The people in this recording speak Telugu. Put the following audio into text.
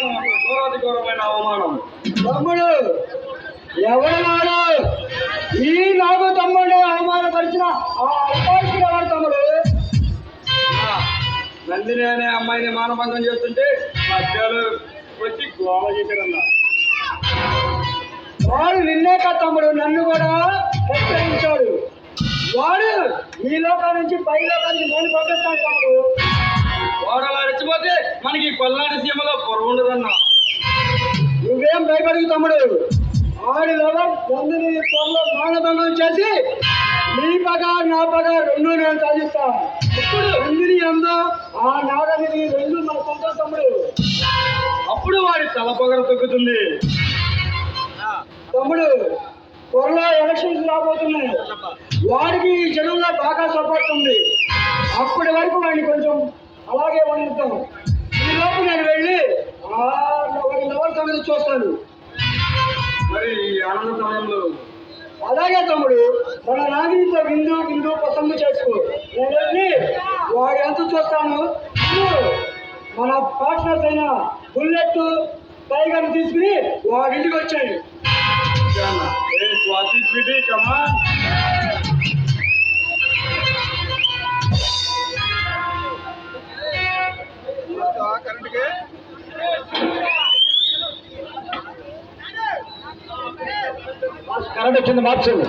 ఘోరాతి ఘోరమైన అవమానం. తమ్ముడు ఎవడన్నాడు ఈ నాకు తమ్ముడే అవమానపరిచిన ఆ ఉపాధికి ఎవరు తమ్ముడు? నందిని అనే అమ్మాయిని మానభంగం చేస్తుంటే మధ్యలో వచ్చి చేశారన్నా వాడు నిన్నే తమ్ముడు నన్ను కూడా హెచ్చరించాడు వాడు ఈ లోకం నుంచి పై లోకానికి నేను పంపిస్తాను తమ్ముడు. పల్నాడు సీమలో పొరవుండదన్నా నువ్వేం భయపడకు తమ్ముడు. ఆడిలో పొందిని నందిని త్వరలో మానభంగం చేసి నీ పగ నా పగ రెండు నేను సాధిస్తా. ఇప్పుడు నందిని ఎందో ఆ నాగని రెండు మన సొంత తమ్ముడు. అప్పుడు వాడి తల పొగర తొక్కుతుంది. తమ్ముడు త్వరలో ఎలక్షన్స్ రాబోతున్నాయి. వాడికి ఈ జనంలో బాగా సపోర్ట్ ఉంది. చూస్తాను. మరి ఈ ఆనంద సమయంలో? అలాగే తమ్ముడు మన నాగిరితో విందు విందు పసందు చేసుకో. నేను వెళ్ళి వాడు ఎంత చూస్తాను. మన పార్ట్నర్స్ అయిన బుల్లెట్ టైగర్ తీసుకుని వాడింటికి వచ్చాయి. ఏ స్వాతి స్వీటీ కమా కరెంట్ వచ్చింది మార్చండి